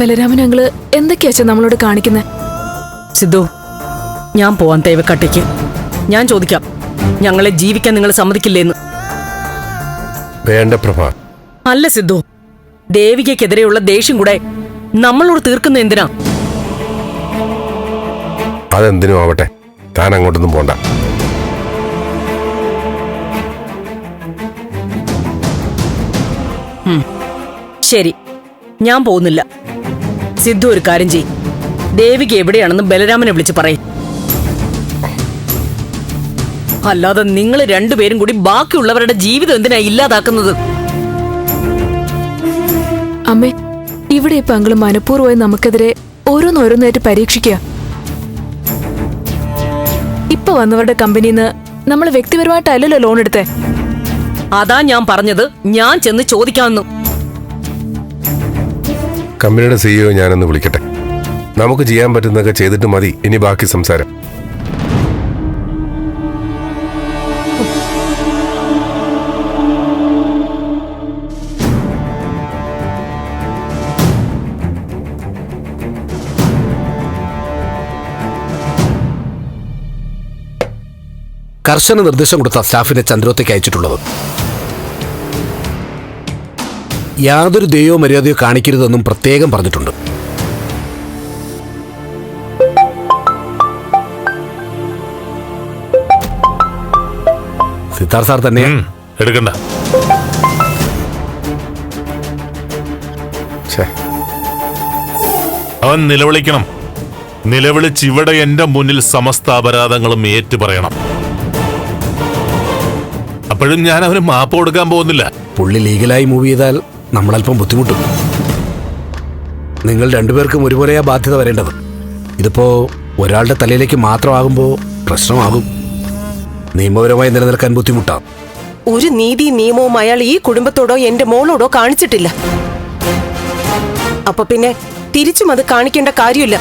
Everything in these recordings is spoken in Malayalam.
ബലരാമൻ അങ്ങൾ എന്തൊക്കെയാ നമ്മളോട് കാണിക്കുന്നത് സിദ്ധു ഞാൻ പോവാൻ തേവക്കട്ടയ്ക്ക്. ഞാൻ ചോദിക്കാം ഞങ്ങളെ ജീവിക്കാൻ നിങ്ങൾ സമ്മതിക്കില്ലേന്ന്? വേണ്ട പ്രഭ. അല്ല സിദ്ധു ദേവികയ്ക്കെതിരെയുള്ള ദേഷ്യം കൂടെ നമ്മളോട് തീർക്കുന്ന എന്തിനാ? അതെന്തിനും ആവട്ടെ താൻ അങ്ങോട്ടൊന്നും പോണ്ട. ശരി ഞാൻ പോകുന്നില്ല. സിദ്ധു ഒരു കാര്യം ചെയ് ദേവിക എവിടെയാണെന്ന് ബലരാമനെ വിളിച്ച് പറയും. അല്ലാതെ നിങ്ങൾ രണ്ടുപേരും കൂടി ബാക്കിയുള്ളവരുടെ ജീവിതം എന്തിനാ ഇല്ലാതാക്കുന്നത്? അമ്മേ ഇവിടെ ഇപ്പൊ അങ്ങൾ മനഃപൂർവമായി നമുക്കെതിരെ ഓരോന്നോരോന്നായിട്ട് പരീക്ഷിക്കുക ഇപ്പൊ വന്നവരുടെ കമ്പനിന്ന് നമ്മൾ വ്യക്തിപരമായിട്ടല്ലല്ലോ ലോൺ എടുത്തേ. അതാ ഞാൻ പറഞ്ഞത് ഞാൻ ചെന്ന് ചോദിക്കാമെന്ന്. കമ്പനിയുടെ സിഇഒ ഞാനൊന്ന് വിളിക്കട്ടെ. നമുക്ക് ചെയ്യാൻ പറ്റുന്നതൊക്കെ ചെയ്തിട്ട് മതി. ഇനി ബാക്കി സംസാരം. കർശന നിർദ്ദേശം കൊടുത്ത സ്റ്റാഫിനെ ചന്ദ്രോത്തേക്ക് അയച്ചിട്ടുള്ളത്. യാതൊരു ദൈവ മര്യാദയോ കാണിക്കരുതെന്നും പ്രത്യേകം പറഞ്ഞിട്ടുണ്ട്. സിദ്ധാർത്ഥ സാർ തന്നെ എടുക്കണ്ട. അവൻ നിലവിളിക്കണം. നിലവിളിച്ച് ഇവിടെ എന്റെ മുന്നിൽ സമസ്ത അപരാധങ്ങളും ഏറ്റു പറയണം അപ്പോഴും ഞാൻ അവന് മാപ്പ് കൊടുക്കാൻ പോകുന്നില്ല. പുള്ളി ലീഗലായി മൂവ് ചെയ്താൽ നമ്മളല്പം ബുദ്ധിമുട്ടും. നിങ്ങൾ രണ്ടുപേർക്കും ഒരുപോലെയാ ബാധ്യത വരേണ്ടത്. ഇതിപ്പോ ഒരാളുടെ തലയിലേക്ക് മാത്രമാകുമ്പോൾ പ്രശ്നമാകും. നിയമപരമായി നിലനിൽക്കാൻ ബുദ്ധിമുട്ടാ. ഒരു നീതി നിയമവും അയാൾ ഈ കുടുംബത്തോടോ എന്റെ മോളോടോ കാണിച്ചിട്ടില്ല. അപ്പൊ പിന്നെ തിരിച്ചും അത് കാണിക്കേണ്ട കാര്യമില്ല.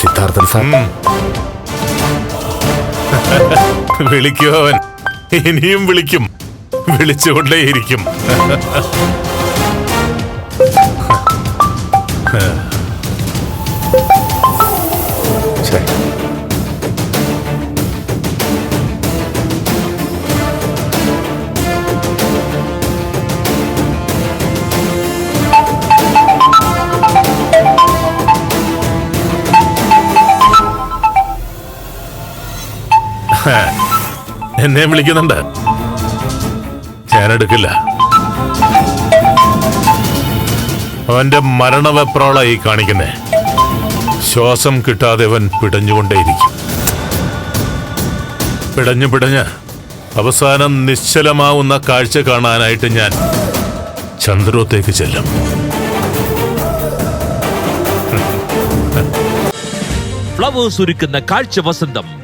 സിദ്ധാർത്ഥൻ സാർ. വിളിക്കും അവൻ ഇനിയും വിളിക്കും. വിളിച്ചുകൊണ്ടേയിരിക്കും. എന്നെ വിളിക്കുന്നുണ്ട്. ഞാൻ എടുക്കില്ല. അവന്റെ മരണവെപ്രോളായി കാണിക്കുന്നേ. ശ്വാസം കിട്ടാതെ അവൻ പിടഞ്ഞുകൊണ്ടേയിരിക്കും. പിടഞ്ഞു പിടഞ്ഞ് അവസാനം നിശ്ചലമാവുന്ന കാഴ്ച കാണാനായിട്ട് ഞാൻ ചന്ദ്രോത്തേക്ക് ചെല്ലും. ഫ്ലവേഴ്സ് ഒരുക്കുന്ന കാഴ്ച വസന്തം